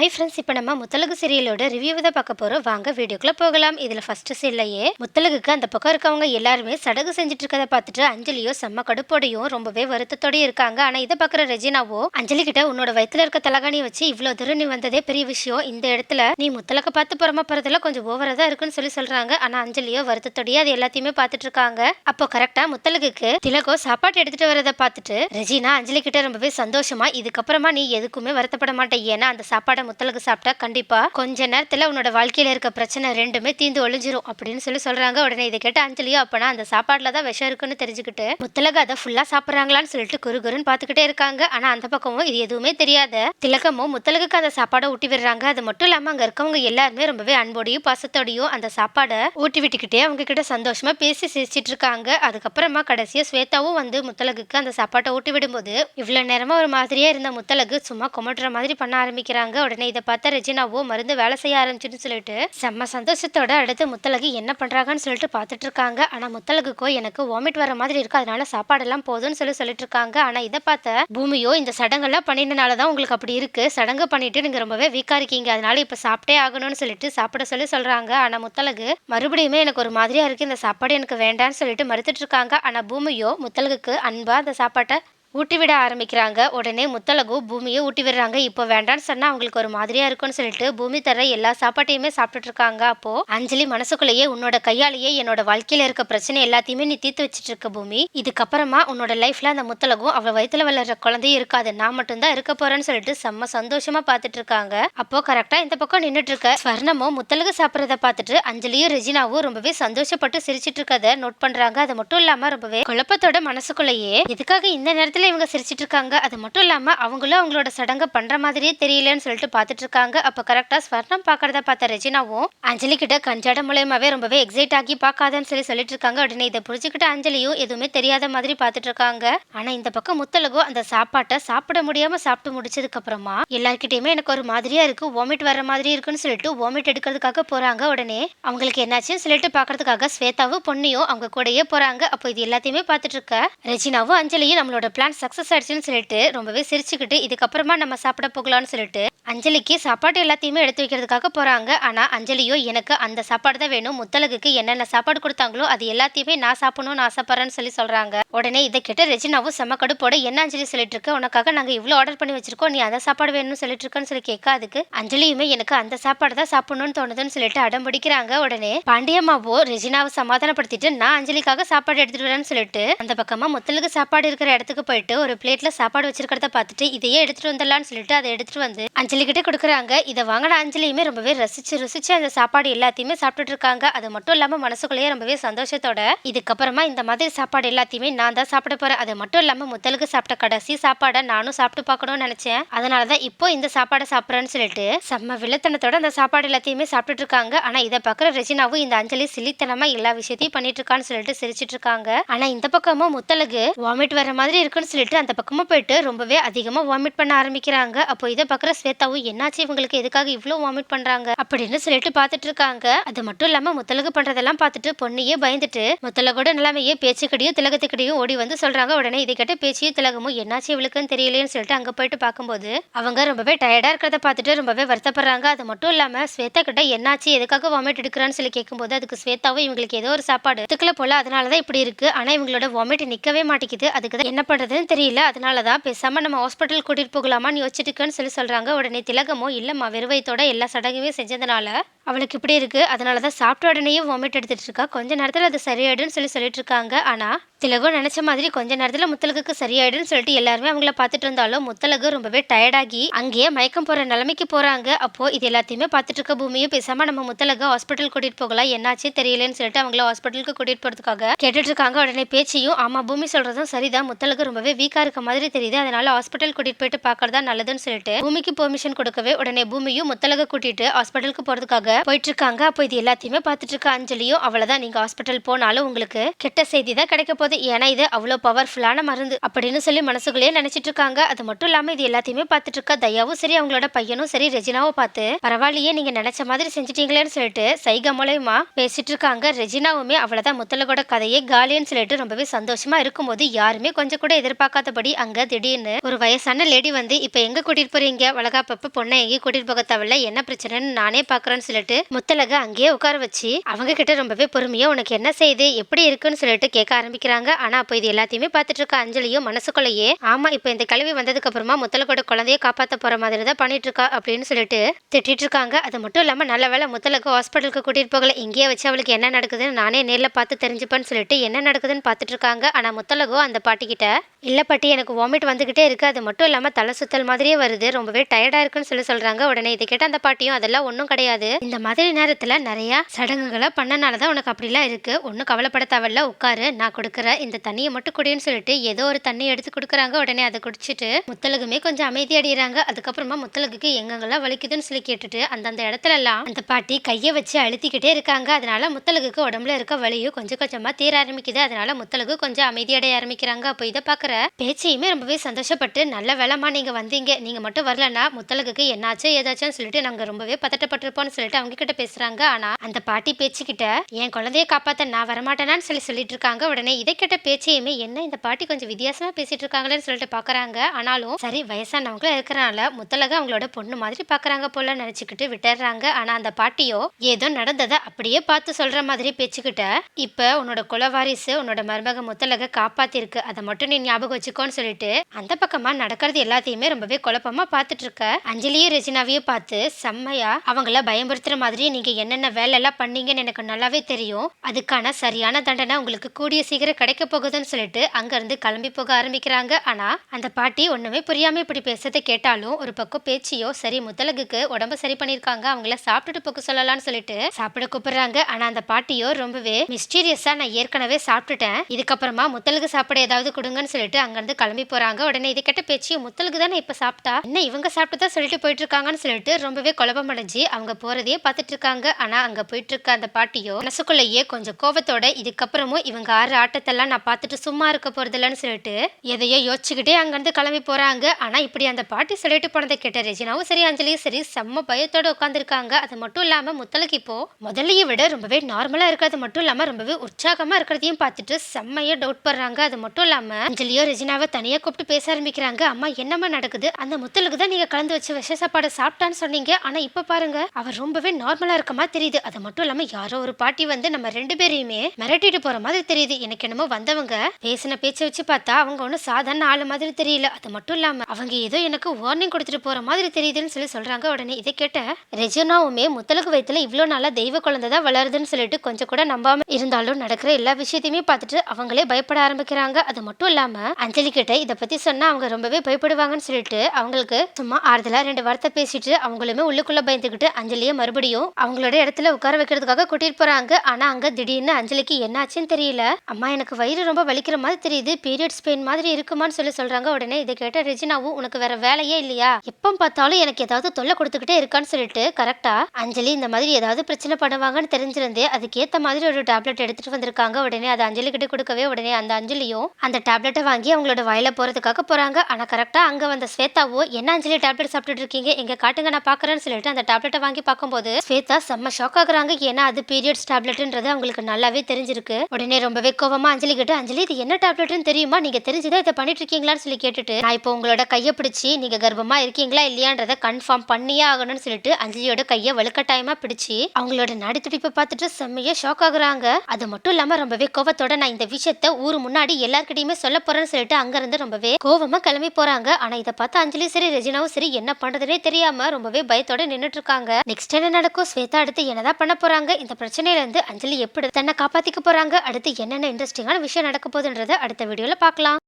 Hi friends இப்போ நம்ம Muthazhagu சீரியலோட review தான் பார்க்க போகிறோம் வாங்க வீடியோக்குள்ளே போகலாம். இதில் ஃபஸ்ட்டு சீன்லையே முத்தலகுக்கு அந்த பக்கம் இருக்கவங்க எல்லாருமே சடகு செஞ்சுட்டு இருக்கதை பார்த்துட்டு அஞ்சலியோ செம்ம கடுப்போடையும் ரொம்பவே வருத்தத்தோடையும் இருக்காங்க. ஆனால் இதை பார்க்குற ரெஜினாவோ அஞ்சலி கிட்ட உன்னோட வயிற்றுல இருக்க தலகாணியை வச்சு இவ்வளோ தூரம் நீ வந்ததே பெரிய விஷயம். இந்த இடத்துல நீ முத்தலக பார்த்து புறமா போகிறதுல கொஞ்சம் ஓவராக தான் இருக்குன்னு சொல்லி சொல்கிறாங்க ஆனால் அஞ்சலியோ வருத்தத்தோடையே அது எல்லாத்தையுமே பார்த்துட்டு இருக்காங்க. அப்போ கரெக்டாக முத்தலகுக்கு திலகோ சாப்பாடு எடுத்துட்டு வரதை பார்த்துட்டு ரெஜினா அஞ்சலி கிட்ட ரொம்பவே சந்தோஷமா இதுக்கப்புறமா நீ எதுக்குமே வருத்தப்பட மாட்டே ஏன்னா அந்த சாப்பாடை முத்தலகு சாப்பிட்டா கண்டிப்பா கொஞ்ச நேரத்துல உன்னோட வாழ்க்கையில இருக்க பிரச்சனை ரெண்டுமே தீந்து ஒழிஞ்சிரும் அப்படின்னு சொல்லி சொல்றாங்க. உடனே இதை கேட்ட அஞ்சலியோ அப்பனா அந்த சாப்பாட்டில் தான் விஷம் இருக்குன்னு தெரிஞ்சுக்கிட்டு முத்தலகு அதை ஃபுல்லா சாப்பிட்றாங்களான்னு சொல்லிட்டு குரு குருன்னு பார்த்துக்கிட்டே இருக்காங்க. ஆனா அந்த பக்கமும் இது எதுவுமே தெரியாத திலகமும் முத்தலகுக்கு அந்த சாப்பாடை ஊட்டி விடுறாங்க. அது மட்டும் இல்லாம அங்க இருக்கவங்க எல்லாருமே ரொம்பவே அன்போடையும் பாசத்தோடையும் அந்த சாப்பாடை ஊட்டி விட்டுக்கிட்டே அவங்க கிட்ட சந்தோஷமா பேசி சிரிச்சிட்டு இருக்காங்க. அதுக்கப்புறமா கடைசியா ஸ்வேதாவும் வந்து முத்தலகுக்கு அந்த சாப்பாட்டை ஊட்டி விடும்போது இவ்வளவு நேரமா ஒரு மாதிரியே இருந்த முத்தலகு சும்மா கொமட்டுற மாதிரி பண்ண ஆரம்பிக்கிறாங்க. உடனே இதை பார்த்த ரெஜினாவோ மருந்து வேலை செய்ய ஆரம்பிச்சுன்னு சொல்லிட்டு செம்ம சந்தோஷத்தோட அடுத்து முத்தலகு என்ன பண்றாங்கன்னு சொல்லிட்டு பார்த்துட்டு இருக்காங்க. ஆனா முத்தலகுக்கோ எனக்கு வாமிட் வர மாதிரி இருக்கு. அதனால சாப்பாடெல்லாம் போதும்னு சொல்லி சொல்லிட்டு இருக்காங்க. ஆனா இதை பார்த்த பூமியோ இந்த சடங்கெல்லாம் பண்ணினால தான் உங்களுக்கு அப்படி இருக்கு. சடங்கு பண்ணிட்டு நீங்க ரொம்பவே வீக்கா இருக்கீங்க. அதனால இப்ப சாப்பிட்டே ஆகணும்னு சொல்லிட்டு சாப்பிட சொல்லி சொல்றாங்க. ஆனா முத்தலகு மறுபடியுமே எனக்கு ஒரு மாதிரியா இருக்கு. இந்த சாப்பாடு எனக்கு வேண்டாம்னு சொல்லிட்டு மறுத்துட்டு இருக்காங்க. ஆனா பூமியோ முத்தலகுக்கு அன்பா அந்த சாப்பாட்டை ஊட்டி விட ஆரம்பிக்கிறாங்க. உடனே முத்தலகு பூமியை ஊட்டி விடுறாங்க இப்போ வேண்டான்னு சொன்னா அவங்களுக்கு ஒரு மாதிரியா இருக்கும்னு சொல்லிட்டு பூமி தர எல்லா சாப்பாட்டையுமே சாப்பிட்டுட்டு இருக்காங்க அப்போ அஞ்சலி மனசுக்குள்ளேயே உன்னோட கையாலேயே என்னோட வாழ்க்கையில இருக்க பிரச்சனை எல்லாத்தையுமே நீ தீர்த்து வச்சுட்டு இருக்க பூமி. இதுக்கப்புறமா உன்னோட லைஃப்ல அந்த முத்தலகும் அவள் வயிற்றுல வளர்ற குழந்தையும் இருக்காது. நான் மட்டும்தான் இருக்க போறேன்னு சொல்லிட்டு செம்ம சந்தோஷமா பார்த்துட்டு இருக்காங்க அப்போ கரெக்டா இந்த பக்கம் நின்றுட்டு இருக்க ஸ்வர்ணமும் முத்தலகு சாப்பிட்றத பார்த்துட்டு அஞ்சலியும் ரெஜினாவும் ரொம்பவே சந்தோஷப்பட்டு சிரிச்சிட்டு இருக்கதை நோட் பண்றாங்க. அது மட்டும் இல்லாம ரொம்பவே குழப்பத்தோட மனசுக்குள்ளேயே எதுக்காக இந்த நேரத்தில் இவங்க சிரிச்சிட்டு இருக்காங்க அது மட்டும் இல்லாம அவங்களும் அவங்களோட சடங்கை பண்ற மாதிரியே தெரியலன்னு சொல்லிட்டு பார்த்துட்டு இருக்காங்க அப்போ கரெக்டாக ஸ்வர்ணம் பார்க்கறத பார்த்த ரெஜினாவும் அஞ்சலி கிட்ட கஞ்சாட மூலயமாவே ரொம்பவே எக்ஸைட் ஆகி பார்க்காதன்னு சொல்லி சொல்லிட்டு இருக்காங்க உடனே இதை புரிஞ்சுக்கிட்ட அஞ்சலியும் எதுவுமே தெரியாத மாதிரி பார்த்துட்டு இருக்காங்க ஆனால் இந்த பக்கம் முத்தலகோ அந்த சாப்பாட்டை சாப்பிட முடியாமல் சாப்பிட்டு முடிச்சதுக்கு அப்புறமா எல்லார்கிட்டயுமே எனக்கு ஒரு மாதிரியா இருக்கு வாமிட் வர மாதிரி இருக்குன்னு சொல்லிட்டு வாமிட் எடுக்கிறதுக்காக போறாங்க. உடனே அவங்களுக்கு என்னாச்சுன்னு சொல்லிட்டு பார்க்கறதுக்காக ஸ்வேதாவும் பொண்ணையும் அவங்க கூடயே போறாங்க. அப்போ இது எல்லாத்தையுமே பார்த்துட்டு இருக்க ரெஜினாவும் அஞ்சலியும் நம்மளோட பிளான் சக்சஸ் ஆயிடுச்சுன்னு சொல்லிட்டு ரொம்பவே சிரிச்சுக்கிட்டு இதுக்கப்புறமா நம்ம சாப்பிட போகலான்னு சொல்லிட்டு அஞ்சலிக்கு சாப்பாடு எல்லாத்தையுமே எடுத்து வைக்கிறதுக்காக போகிறாங்க ஆனால் அஞ்சலியோ எனக்கு அந்த சாப்பாடு தான் வேணும். முத்தலகுக்கு என்னென்ன சாப்பாடு கொடுத்தாங்களோ அது எல்லாத்தையுமே நான் சாப்பிடணும்னு ஆசைப்படுறேன்னு சொல்லி சொல்கிறாங்க உடனே இதை கேட்டு ரெஜினாவும் செம்ம கடுப்போட என்ன அஞ்சலி சொல்லிட்டு இருக்க உனக்காக நாங்கள் இவ்வளோ ஆர்டர் பண்ணி வச்சிருக்கோம். நீ அந்த சாப்பாடு வேணும்னு சொல்லிட்டு இருக்கன்னு சொல்லி கேட்க அதுக்கு அஞ்சலியுமே எனக்கு அந்த சாப்பாடு தான் சாப்பிடணும்னு தோணுதுன்னு சொல்லிட்டு அடம் பிடிக்கிறாங்க. உடனே பாண்டியம்மாவோ ரெஜினாவை சமாதானப்படுத்திட்டு நான் அஞ்சலிக்காக சாப்பாடு எடுத்துட்டு வரேன்னு சொல்லிட்டு அந்த பக்கமாக முத்தலுக்கு சாப்பாடு இருக்கிற இடத்துக்கு போய் போயிட்டு ஒரு பிளேட்ல சாப்பாடு வச்சிருக்கிறத பார்த்துட்டு இதையே எடுத்துட்டு வந்துடலாம்னு சொல்லிட்டு அதை எடுத்துட்டு வந்து அஞ்சலி கிட்ட கொடுக்குறாங்க. இதை வாங்கின அஞ்சலியுமே ரொம்பவே ரசிச்சு ருசிச்சு அந்த சாப்பாடு எல்லாத்தையுமே சாப்பிட்டுட்டு இருக்காங்க. அது மட்டும் இல்லாமல் மனசுக்குள்ளேயே ரொம்பவே சந்தோஷத்தோட இதுக்கப்புறமா இந்த மாதிரி சாப்பாடு எல்லாத்தையுமே நான் தான் சாப்பிட போறேன். அது மட்டும் இல்லாமல் முத்தலுக்கு சாப்பிட்ட கடைசி சாப்பாடை நானும் சாப்பிட்டு பார்க்கணும்னு நினைச்சேன். அதனாலதான் இப்போ இந்த சாப்பாடை சாப்பிட்றேன்னு சொல்லிட்டு செம்ம வில்லத்தனத்தோட அந்த சாப்பாடு எல்லாத்தையுமே சாப்பிட்டுட்டு இருக்காங்க. ஆனால் இதை பார்க்குற ரெஜினாவும் இந்த அஞ்சலி சிலித்தனமாக எல்லா விஷயத்தையும் பண்ணிட்டு இருக்கான்னு சொல்லிட்டு சிரிச்சிட்டு இருக்காங்க. ஆனால் இந்த பக்கமும் முத்தலகு வாமிட் வர மாதிரி இருக்குன்னு சொல்லிட்டு அந்த பக்கமாக போயிட்டு ரொம்பவே அதிகமாக வாமிட் பண்ண ஆரம்பிக்கிறாங்க. அப்போ இதை பார்க்குற ஸ்வேதாவும் என்னாச்சு இவங்களுக்கு? எதுக்காக இவ்வளோ வாமிட் பண்ணுறாங்க அப்படின்னு சொல்லிட்டு பார்த்துட்டு இருக்காங்க. அது மட்டும் இல்லாமல் முத்தலகு பண்ணுறதெல்லாம் பார்த்துட்டு பொண்ணையே பயந்துட்டு முத்தலகோட நிலைமையே பேச்சுக்கடியும் திலகத்துக்கடியும் ஓடி வந்து சொல்கிறாங்க உடனே இதை கேட்ட பேச்சியும் திலகமும் என்னாச்சு இவளுக்குன்னு தெரியலையேன்னு சொல்லிட்டு அங்கே போயிட்டு பார்க்கும்போது அவங்க ரொம்பவே டயர்டாக இருக்கிறத பார்த்துட்டு ரொம்பவே வருத்தப்படுறாங்க. அது மட்டும் இல்லாமல் ஸ்வேதா கிட்ட என்னாச்சு? எதுக்காக வாமிட் எடுக்கிறான்னு சொல்லி கேட்கும்போது அதுக்கு ஸ்வேதாவும் இவங்களுக்கு ஏதோ ஒரு சாப்பாடு எடுத்துக்கல போல. அதனாலதான் இப்படி இருக்குது ஆனால் இவங்களோட வாமிட் நிற்கவே மாட்டேங்குது. அதுக்கு தான் என்ன பண்ணுறது பண்றதுன்னு தெரியல. அதனாலதான் பேசாமல் நம்ம ஹாஸ்பிட்டல் கூட்டிகிட்டு போகலாமான்னு யோசிச்சிருக்கேன்னு சொல்லி சொல்கிறாங்க உடனே திலகமோ இல்லைம்மா வெறுவயத்தோட எல்லா சடங்குமே செஞ்சதுனால அவளுக்கு இப்படி இருக்குது அதனால தான் சாப்பிட்ட உடனேயே வாமிட் எடுத்துகிட்டு இருக்கா. கொஞ்ச நேரத்தில் அது சரியாயிடுன்னு சொல்லி சொல்லிட்டு இருக்காங்க. ஆனால் திலகம் நினச்ச மாதிரி கொஞ்ச நேரத்தில் முத்தலகுக்கு சரியாயிடுன்னு சொல்லிட்டு எல்லாருமே அவங்கள பார்த்துட்டு இருந்தாலும் முத்தலகு ரொம்பவே டயர்டாகி அங்கேயே மயக்கம் போற நிலைமைக்கு போறாங்க. அப்போ இது எல்லாத்தையுமே பார்த்துட்டு இருக்க பூமியும் பேசாம நம்ம முத்தலகு ஹாஸ்பிட்டல் கூட்டிட்டு போகலாம். என்னாச்சு தெரியலன்னு சொல்லிட்டு அவங்கள ஹாஸ்பிட்டலுக்கு கூட்டிட்டு போறதுக்காக கேட்டுட்டு இருக்காங்க உடனே பேச்சையும் ஆமா பூமி சொல்றதும் சரிதான். முத்தலகு ரொம்பவே வீக்கா இருக்க மாதிரி தெரியுது. அதனால ஹாஸ்பிட்டல் கூட்டிட்டு போயிட்டு பார்க்கறதா நல்லதுன்னு சொல்லிட்டு பூமிக்கு பெர்மிஷன் கொடுக்கவே உடனே பூமியும் முத்தலக கூட்டிட்டு ஹாஸ்பிட்டலுக்கு போறதுக்காக போயிட்டு இருக்காங்க அப்போ இது எல்லாத்தையுமே பார்த்துட்டு இருக்க அஞ்சலியும் அவ்வளவுதான். நீங்க ஹாஸ்பிட்டல் போனாலும் உங்களுக்கு கெட்ட செய்தி தான் கிடைக்க போகுது. போகுது ஏன்னா இது அவ்வளோ பவர்ஃபுல்லான மருந்து அப்படின்னு சொல்லி மனசுக்குள்ளேயே நினைச்சிட்டு இருக்காங்க. அது மட்டும் இல்லாமல் இது எல்லாத்தையுமே பார்த்துட்டு இருக்க? தயாவும் சரி அவங்களோட பையனும் சரி ரெஜினாவும் பார்த்து பரவாயில்லையே நீங்க நினைச்ச மாதிரி செஞ்சிட்டீங்களேன்னு சொல்லிட்டு சைகை மூலயமா பேசிட்டு இருக்காங்க. ரெஜினாவுமே அவ்வளோதான் முத்தலகோட கதையே காலின்னு சொல்லிட்டு ரொம்பவே சந்தோஷமா இருக்கும்போது யாருமே கொஞ்சம் கூட எதிர்பார்க்காதபடி அங்க திடீர்னு ஒரு வயசான லேடி வந்து இப்ப எங்க கூட்டிட்டு போறீங்க? வளகாப்பப்ப பொண்ணை எங்கேயும் கூட்டிட்டு போக தேவையில்ல. என்ன பிரச்சனைன்னு நானே பாக்குறேன்னு சொல்லிட்டு முத்தலக அங்கேயே உட்கார வச்சு அவங்க கிட்ட ரொம்பவே பொறுமையா உனக்கு என்ன செய்யுது? எப்படி இருக்குன்னு சொல்லிட்டு கேட்க ஆரம்பிக்கிறாங்க. ஆனா அப்போ இது எல்லாத்தையுமே பார்த்துட்டு இருக்க அஞ்சலியும் மனசுக்குள்ளேயே ஆமா இப்போ இந்த கிழவி வந்ததுக்கு அப்புறமா முத்தலக்கோட குழந்தைய காப்பாத்த போற மாதிரி தான் பண்ணிட்டு இருக்கா அப்படின்னு சொல்லிட்டு திட்டிட்டு இருக்காங்க அது மட்டும் இல்லாம நல்ல வேலை முத்தலக ஹாஸ்பிட்டலுக்கு கூட்டிட்டு போகல. இங்கேயே வச்சு அவளுக்கு என்ன நடக்குதுன்னு நானே நேர்ல பார்த்து தெரிஞ்சுப்பேன்னு சொல்லிட்டு என்ன நடக்குதுன்னு பார்த்துட்டு இருக்காங்க ஆனா முத்தலகோ அந்த பாட்டி கிட்ட இல்ல பாட்டி எனக்கு வாமிட் வந்துகிட்டே இருக்கு. அது மட்டும் இல்லாம தலை சுத்தல் மாதிரியே வருது. ரொம்பவே டயர்டா இருக்குன்னு சொல்லி சொல்றாங்க. உடனே இதை கேட்ட அந்த பாட்டியும் அதெல்லாம் ஒன்றும் கிடையாது. இந்த மாதிரி நேரத்துல நிறைய சடங்குகளை பண்ணனால தான் உனக்கு அப்படிலாம் இருக்கு. ஒன்றும் கவலைப்பட தேவையில்ல. உட்காரு. நான் இந்த தண்ணியை மட்டும் குடின்னு சொல்லிட்டு ஏதோ ஒரு தண்ணி எடுத்து கொடுக்குறாங்க. உடனே அதை குடிச்சிட்டு முத்தலகுமே கொஞ்சம் அமைதி அடைகிறாங்க அதுக்கப்புறமா முத்தலகுக்கு எங்கெங்கெல்லாம் வலிக்குதுன்னு சொல்லி கேட்டுட்டு அந்தந்த இடத்துல எல்லாம் அந்த பாட்டி கையை வச்சு அழுத்திக்கிட்டே இருக்காங்க. அதனால முத்தலகுக்கு உடம்புல இருக்க வலியும் கொஞ்சம் கொஞ்சமா தீர ஆரம்பிக்குது. அதனால முத்தலகு கொஞ்சம் அமைதியடைய ஆரம்பிக்கிறாங்க. அப்போ இதை பார்க்குற பேச்சையுமே ரொம்பவே சந்தோஷப்பட்டு நல்ல வேலைமா நீங்க வந்தீங்க. நீங்க மட்டும் வரலன்னா முத்தலகுக்கு என்னாச்சு ஏதாச்சும் சொல்லிட்டு நாங்க ரொம்பவே பதட்டப்பட்டிருப்போம்னு சொல்லிட்டு அவங்க கிட்ட பேசுறாங்க. ஆனா அந்த பாட்டி பேச்சுக்கிட்ட என் குழந்தைய காப்பாத்த நான் வரமாட்டேனான்னு சொல்லி சொல்லிட்டு இருக்காங்க. உடனே இதை கிட்ட பேச்சையுமே என்ன இந்த பாட்டி கொஞ்சம் வித்தியாசமா பேசிட்டு இருக்காங்களேன்னு சொல்லிட்டு பாக்குறாங்க. ஆனாலும் சரி வயசானவங்களும் இருக்கிறனால முத்தலக அவங்களோட பொண்ணு மாதிரி பாக்குறாங்க போல நினைச்சுக்கிட்டு விட்டுறாங்க. ஆனா அந்த பாட்டியோ ஏதோ நடந்ததை அப்படியே பார்த்து சொல்ற மாதிரி பேச்சுக்கிட்ட இப்ப உன்னோட குலவாரிசு உன்னோட மருமக முத்தலக காப்பாத்திருக்கு. அதை மட்டும் நீ ஞாபகம் வச்சுக்கோன்னு சொல்லிட்டு அந்த பக்கமா நடக்கிறது எல்லாத்தையுமே ரொம்பவே குழப்பமா பார்த்துட்டு இருக்க. அஞ்சலியும் ரெஜினாவையும் பார்த்து செம்மையா அவங்கள பயமுறுத்துற மாதிரி நீங்க என்னென்ன வேலை எல்லாம் பண்ணீங்கன்னு எனக்கு நல்லாவே தெரியும். அதுக்கான சரியான தண்டனை உங்களுக்கு கூடிய சீக்கிரம் கிடைக்க போகுதுன்னு சொல்லிட்டு அங்கேருந்து கிளம்பி போக ஆரம்பிக்கிறாங்க. ஆனால் அந்த பாட்டி ஒன்றுமே புரியாமல் இப்படி பேசுறதை கேட்டாலும் ஒரு பக்கம் பேச்சியோ சரி முத்தலகுக்கு உடம்ப சரி பண்ணியிருக்காங்க அவங்கள சாப்பிட்டுட்டு போக சொல்லலாம்னு சொல்லிட்டு சாப்பிட கூப்பிடுறாங்க. ஆனால் அந்த பாட்டியோ ரொம்பவே மிஸ்டீரியஸாக நான் ஏற்கனவே சாப்பிட்டுட்டேன். இதுக்கப்புறமா முத்தலகு சாப்பிட ஏதாவது கொடுங்கன்னு சொல்லிட்டு அங்கேருந்து கிளம்பி போகிறாங்க உடனே இது கெட்ட பேச்சியோ முத்தலுக்கு தானே இப்போ சாப்பிட்டா? என்ன இவங்க சாப்பிட்டு தான் சொல்லிட்டு போயிட்டு இருக்காங்கன்னு சொல்லிட்டு ரொம்பவே குழப்பம் அடைஞ்சு அவங்க போறதையே பார்த்துட்டு இருக்காங்க. ஆனால் அங்கே போயிட்டு இருக்க அந்த பாட்டியோ மனசுக்குள்ளேயே கொஞ்சம் கோபத்தோட இதுக்கப்புறமும் இவங்க ஆறு ஆட்டத்தெல்லாம் நான் பார்த்துட்டு சும்மா இருக்க போறதில்லன்னு சொல்லிட்டு எதையோ யோசிச்சுக்கிட்டே அங்கேருந்து கிளம்பி போறாங்க. ஆனா இப்படி அந்த பாட்டி சொல்லிட்டு போனதை கேட்ட ரெஜினாவும் சரி அஞ்சலியும் சரி செம்ம பயத்தோட உட்காந்துருக்காங்க அது மட்டும் இல்லாம முத்தலுக்கு இப்போ முதலையை விட ரொம்பவே நார்மலா இருக்கிறது மட்டும் இல்லாம ரொம்பவே உற்சாகமா இருக்கிறதையும் பார்த்துட்டு செம்மையா டவுட் படுறாங்க. அது மட்டும் இல்லாம அஞ்சலியோ ரெஜினாவை தனியா கூப்பிட்டு பேச ஆரம்பிக்கிறாங்க. அம்மா என்னம்மா நடக்குது? அந்த முத்தலுக்கு தான் நீங்க கலந்து வச்சு விஷ சாப்பாடு சாப்பிட்டான்னு சொன்னீங்க. ஆனா இப்ப பாருங்க அவர் ரொம்பவே நார்மலா இருக்கமா தெரியுது. அது மட்டும் இல்லாம யாரோ ஒரு பாட்டி வந்து நம்ம ரெண்டு பேரையுமே மிரட்டிட்டு போற மாதிரி தெரியுது. எனக்கு என்னமோ வந்தவங்க? பேசின பேச்சை வச்சு பார்த்தா அவங்க ஒன்றும் சாதாரண ஆள் மாதிரி தெரியல. அது மட்டும் இல்லாமல் அவங்க ஏதோ எனக்கு வார்னிங் கொடுத்துட்டு போகிற மாதிரி தெரியுதுன்னு சொல்லி சொல்கிறாங்க உடனே இதை கேட்ட ரெஜினாவுமே முத்தலுக்கு வயிற்றுல இவ்வளோ நாளாக தெய்வ குழந்தை தான் வளருதுன்னு சொல்லிட்டு கொஞ்சம் கூட நம்பாமல் இருந்தாலும் நடக்கிற எல்லா விஷயத்தையுமே பார்த்துட்டு அவங்களே பயப்பட ஆரம்பிக்கிறாங்க. அது மட்டும் இல்லாமல் அஞ்சலி கிட்ட இதை பற்றி சொன்னால் அவங்க ரொம்பவே பயப்படுவாங்கன்னு சொல்லிட்டு அவங்களுக்கு சும்மா ஆறுதலாக ரெண்டு வார்த்தை பேசிட்டு அவங்களுமே உள்ளுக்குள்ளே பயந்துக்கிட்டு அஞ்சலியை மறுபடியும் அவங்களோட இடத்துல உட்கார வைக்கிறதுக்காக கூட்டிகிட்டு போகிறாங்க ஆனால் அங்கே திடீர்னு அஞ்சலிக்கு என்னாச்சுன்னு தெரியல. அம்மா எனக்கு எனக்கு வயிறு ரொம்ப வலிக்கிற மாதிரி தெரியுது பீரியட்ஸ் பெயின் மாதிரி இருக்குமான்னு சொல்லி சொல்றாங்க. உடனே இதை கேட்ட ரெஜினாவும் உனக்கு வேற வேலையே இல்லையா? எப்போ பார்த்தாலும் எனக்கு ஏதாவது தொல்லை கொடுத்துக்கிட்டே இருக்கான்னு சொல்லிட்டு கரெக்டா அஞ்சலி இந்த மாதிரி ஏதாவது பிரச்சனை பண்ணுவாங்கன்னு தெரிஞ்சிருந்தே அதுக்கேத்த மாதிரி ஒரு டேப்லெட் எடுத்துட்டு வந்திருக்காங்க. உடனே அதை அஞ்சலி கிட்ட கொடுக்கவே உடனே அந்த அஞ்சலியும் அந்த டேப்லெட்டை வாங்கி அவங்களோட வயல போறதுக்காக போறாங்க. ஆனா கரெக்டா அங்க வந்த ஸ்வேதாவோ என்ன அஞ்சலி டேப்லெட் சாப்பிட்டுட்டு இருக்கீங்க? எங்க காட்டுங்க நான் பாக்குறேன்னு சொல்லிட்டு அந்த டேப்லெட்டை வாங்கி பார்க்கும்போது ஸ்வேதா செம்ம ஷாக் ஆகுறாங்க. ஏன்னா அது பீரியட்ஸ் டேப்லெட்ன்றது அவங்களுக்கு நல்லாவே தெரிஞ்சிருக்கு. உடனே ரொம்பவே கோவமா அஞ்சலி கிட்ட அஞ்சலி இது என்ன டேப்லெட்னு தெரியுமா? நீங்க தெரிஞ்சுதான் இதை பண்ணிட்டு இருக்கீங்களான்னு சொல்லி கேட்டுட்டு நான் இப்போ உங்களோட கையை பிடிச்சி நீங்க கர்ப்பமா இருக்கீங்களா இல்லையான்றத கன்ஃபார்ம் பண்ணியே ஆகணும்னு சொல்லிட்டு அஞ்சலியோட கையை வலுக்கட்டாயமா பிடிச்சி அவங்களோட நடுத்துடிப்பை பார்த்துட்டு செம்மையா ஷாக் ஆகுறாங்க. அது மட்டும் இல்லாம ரொம்பவே கோவத்தோட நான் இந்த விஷயத்த ஊர் முன்னாடி எல்லாருக்கிட்டையுமே சொல்ல போறேன்னு சொல்லிட்டு அங்க இருந்து ரொம்பவே கோவமா கிளம்பி போறாங்க. ஆனா இதை பார்த்து அஞ்சலி சரி ரெஜினாவும் சரி என்ன பண்றதுனே தெரியாம ரொம்பவே பயத்தோட நின்னுட்டு இருக்காங்க நெக்ஸ்ட் என்ன நடக்கும்? ஸ்வேதா அடுத்து என்னதான் பண்ண போறாங்க? இந்த பிரச்சனையில இருந்து அஞ்சலி எப்படி தன்னை காப்பாத்திக்க போறாங்க? அடுத்து என்னென்ன இன்ட்ரெஸ்டிங்கான விஷயம் நடக்க போகுதுன்றத அடுத்த வீடியோல பார்க்கலாம்.